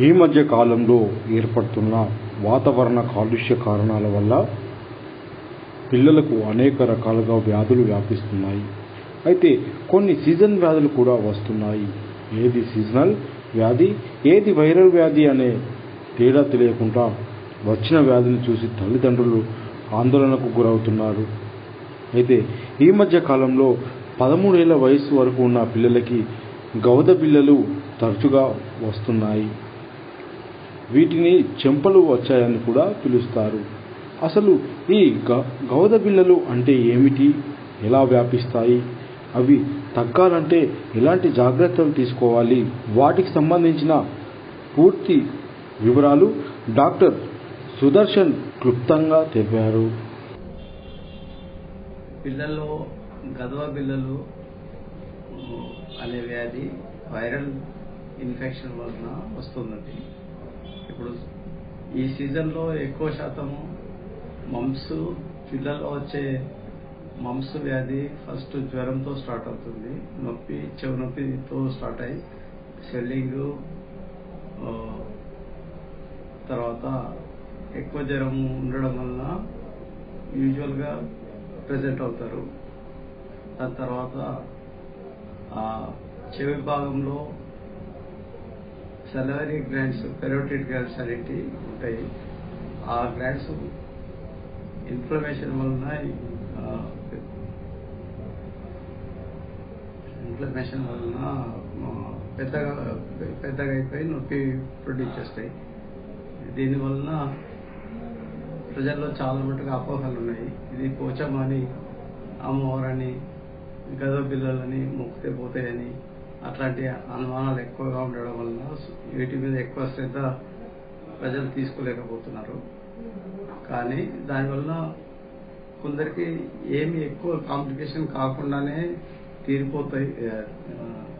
ఈ మధ్య కాలంలో ఏర్పడుతున్న వాతావరణ కాలుష్య కారణాల వల్ల పిల్లలకు అనేక రకాలుగా వ్యాధులు వ్యాపిస్తున్నాయి. అయితే కొన్ని సీజన్ వ్యాధులు కూడా వస్తున్నాయి. ఏది సీజనల్ వ్యాధి ఏది వైరల్ వ్యాధి అనే తేడా తెలియకుండా వచ్చిన వ్యాధిని చూసి తల్లిదండ్రులు ఆందోళనకు గురవుతున్నారు. అయితే ఈ మధ్య కాలంలో పదమూడేళ్ళ వయసు వరకు ఉన్న పిల్లలకి గౌద పిల్లలు తరచుగా వస్తున్నాయి. వీటిని చెంపలు వచ్చాయని కూడా పిలుస్తారు. అసలు ఈ గ గౌద బిళ్ళలు అంటే ఏమిటి? ఎలా వ్యాపిస్తాయి? అవి తగ్గాలంటే ఎలాంటి జాగ్రత్తలు తీసుకోవాలి? వాటికి సంబంధించిన పూర్తి వివరాలు డాక్టర్ సుదర్శన్ క్లుప్తంగా తెలిపారు. పిల్లల్లో గదవ పిల్లలు అనే వ్యాధి వైరల్ ఇన్ఫెక్షన్ వలన వస్తున్నది ఇప్పుడు ఈ సీజన్లో ఎక్కువ శాతము మమ్స్ పిల్లల్లో వచ్చే మమ్స్ వ్యాధి ఫస్ట్ జ్వరంతో స్టార్ట్ అవుతుంది. నొప్పి చెవి నొప్పితో స్టార్ట్ అయ్యి స్వెల్లింగ్ తర్వాత ఎక్కువ జ్వరం ఉండడం వలన యూజువల్గా ప్రజెంట్ అవుతారు. దాని తర్వాత ఆ చెవి భాగంలో సెలవరీ గ్లాండ్స్ పెరోటిడ్ గ్లాండ్స్ అనేవి ఉంటాయి. ఆ గ్లాండ్స్ ఇన్ఫ్లమేషన్ వలన ఇన్ఫ్లమేషన్ వలన పెద్దగా పెద్దగా అయిపోయి నొప్పి ప్రొడ్యూస్ చేస్తాయి. దీని వలన ప్రజల్లో చాలా మటుకు అపోహలు ఉన్నాయి. ఇది పోచమని అమ్మవారని గద పిల్లలని మొక్కితే పోతాయని అట్లాంటి అనుమానాలు ఎక్కువగా ఉండడం వలన వీటి మీద ఎక్కువ శ్రద్ధ ప్రజలు తీసుకోలేకపోతున్నారు. కానీ దానివల్ల కొందరికి ఏమి ఎక్కువ కాంప్లికేషన్ కాకుండానే తీరిపోతాయి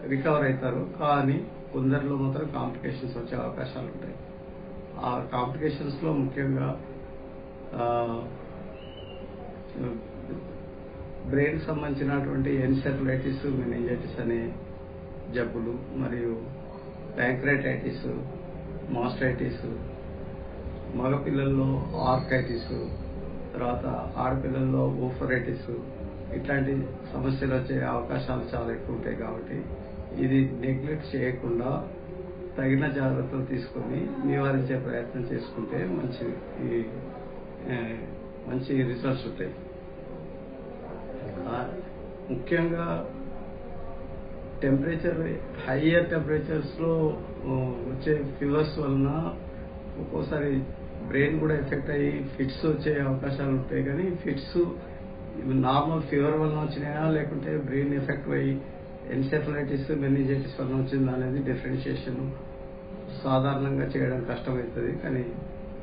రికవర్ అవుతారు. కానీ కొందరిలో మాత్రం కాంప్లికేషన్స్ వచ్చే అవకాశాలు ఉంటాయి. ఆ కాంప్లికేషన్స్లో ముఖ్యంగా బ్రెయిన్ సంబంధించినటువంటి ఎన్సెఫలైటిస్ మెనింజైటిస్ అనే జబ్బులు మరియు ప్యాంక్రైటైటిస్ మాస్టైటిస్ మగపిల్లల్లో ఆర్కైటిస్ తర్వాత ఆడపిల్లల్లో ఓఫరైటిస్ ఇట్లాంటి సమస్యలు వచ్చే అవకాశాలు చాలా ఎక్కువ ఉంటాయి కాబట్టి ఇది నెగ్లెక్ట్ చేయకుండా తగిన జాగ్రత్తలు తీసుకొని నివారించే ప్రయత్నం చేసుకుంటే మంచి ఈ మంచి రిజల్ట్స్ ఉంటాయి. ముఖ్యంగా టెంపరేచర్ హయ్యర్ టెంపరేచర్స్లో వచ్చే ఫీవర్స్ వలన ఒక్కోసారి బ్రెయిన్ కూడా ఎఫెక్ట్ అయ్యి ఫిట్స్ వచ్చే అవకాశాలు ఉంటాయి. కానీ ఫిట్స్ నార్మల్ ఫీవర్ వలన వచ్చినాయా లేకుంటే బ్రెయిన్ ఎఫెక్ట్ అయ్యి ఎన్సెఫలైటిస్ మెనిజైటిస్ వలన వచ్చిందా అనేది డిఫరెన్షియేషన్ సాధారణంగా చేయడం కష్టమవుతుంది. కానీ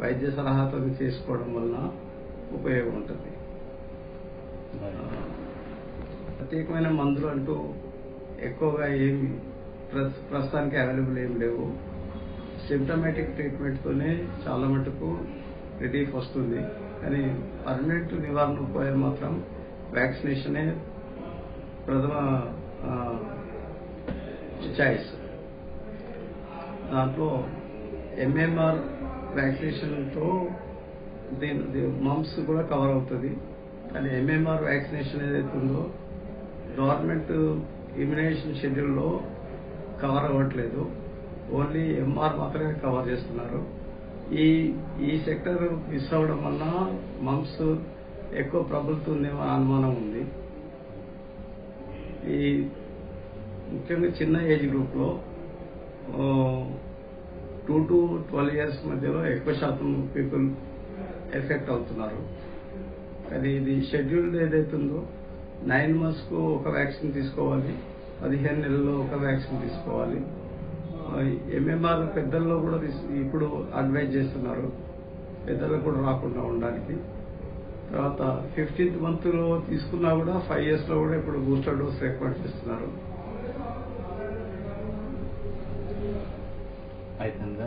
వైద్య సలహాతో చేసుకోవడం వలన ఉపయోగం ఉంటుంది. ప్రత్యేకమైన మందులు అంటూ ఎక్కువగా ఏమి ప్రస్తుతానికి అవైలబుల్ ఏం లేవు. సిమ్టమేటిక్ ట్రీట్మెంట్తోనే చాలా మటుకు రిలీఫ్ వస్తుంది. కానీ పర్మనెంట్ నివారణ ఉపాయం మాత్రం వ్యాక్సినేషనే ప్రథమ చాయిస్ దాంట్లో ఎంఎంఆర్ వ్యాక్సినేషన్తో దీని మమ్స్ కూడా కవర్ అవుతుంది. కానీ ఎంఎంఆర్ వ్యాక్సినేషన్ ఏదైతే ఉందో గవర్నమెంట్ ఇమ్యునేషన్ షెడ్యూల్లో కవర్ అవ్వట్లేదు. ఓన్లీ ఎంఆర్ మాత్రమే కవర్ చేస్తున్నారు. ఈ ఈ సెక్టర్ మిస్ అవ్వడం వల్ల మమ్స్ ఎక్కువ ప్రబలుతుందేమో అనుమానం ఉంది. ఈ ముఖ్యంగా చిన్న ఏజ్ గ్రూప్లో టూ టు ట్వెల్వ్ ఇయర్స్ మధ్యలో ఎక్కువ శాతం పీపుల్ ఎఫెక్ట్ అవుతున్నారు. కానీ ఇది షెడ్యూల్ ఏదైతుందో నైన్ మంత్స్కు ఒక వ్యాక్సిన్ తీసుకోవాలి పదిహేను నెలల్లో ఒక వ్యాక్సిన్ తీసుకోవాలి. ఎంఎంఆర్ పెద్దల్లో కూడా ఇప్పుడు అడ్వైజ్ చేస్తున్నారు. పెద్దలకు కూడా రాకుండా ఉండడానికి. తర్వాత ఫిఫ్టీన్త్ మంత్లో తీసుకున్నా కూడా ఫైవ్ ఇయర్స్లో కూడా ఇప్పుడు బూస్టర్ డోస్ రికమెండ్ చేస్తున్నారు. అయిపోయిందా